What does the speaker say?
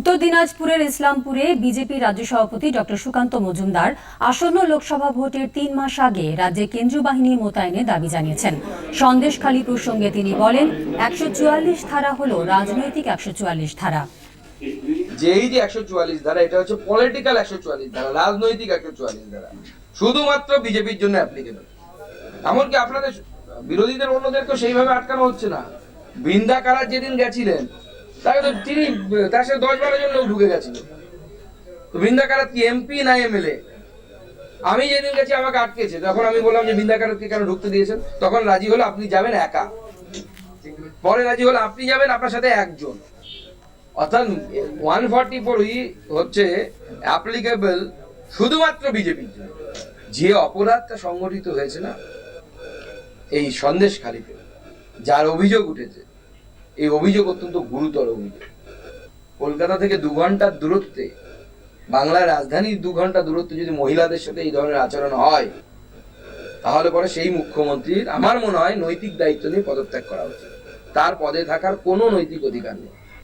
উত্তর দিনাজপুরের ইসলামপুরে বিজেপি রাজ্য সভাপতি ডক্টর সুকান্ত মজুমদার আসন্ন লোকসভা ভোটের তিন মাস আগে রাজ্যে কেন্দ্রীয় বাহিনী মোতায়েনের দাবি জানিয়েছেন। সন্দেশখালী প্রসঙ্গে তিনি বলেন, একশো চুয়াল্লিশ ধারা হল রাজনৈতিক একশো চুয়াল্লিশ ধারা। যেই যে একশো চুয়াল্লিশ ধারা, এটা হচ্ছে পলিটিক্যাল একশো চুয়াল্লিশ ধারা, রাজনৈতিক একশো চুয়াল্লিশ ধারা। শুধুমাত্র বিজেপির জন্য অ্যাপ্লিকেবল এমনকি আপনাদের বিরোধীদের অন্যদেরকেও সেইভাবে আটকানো হচ্ছে না। বৃন্দা কারার যেদিন গেছিলেন তাকে তো তিনি, তার সাথে দশ বারো জন লোক ঢুকে গেছিল। বৃন্দা কারাত কি এমপি না এমএলএ? আমি যেদিন গেছি আমাকে আটকেছে, তখন আমি বললাম যে বৃন্দা কারাতকে কেন ঢুকতে দিয়েছেন? তখন রাজি হলো, আপনি যাবেন একা। পরে রাজি হলো, আপনি যাবেন, আপনার সাথে একজন। অর্থাৎ ওয়ান ফর্টি ফোরই হচ্ছে অ্যাপ্লিকেবল শুধুমাত্র বিজেপির জন্য। যে অপরাধটা সংগঠিত হয়েছে না, এই সন্দেশখালিতে যার অভিযোগ উঠেছে এই অভিযোগ অত্যন্ত গুরুতর অভিযোগ। কলকাতা থেকে দু ঘণ্টার দূরত্বে, বাংলার রাজধানীর দু ঘণ্টা দূরত্বে যদি মহিলাদের সাথে এই ধরনের আচরণ হয়, তাহলে পরে সেই মুখ্যমন্ত্রীর, আমার মনে হয়, নৈতিক দায়িত্ব নিয়ে পদত্যাগ করা উচিত। তার পদে থাকার কোনো নৈতিক অধিকার নেই।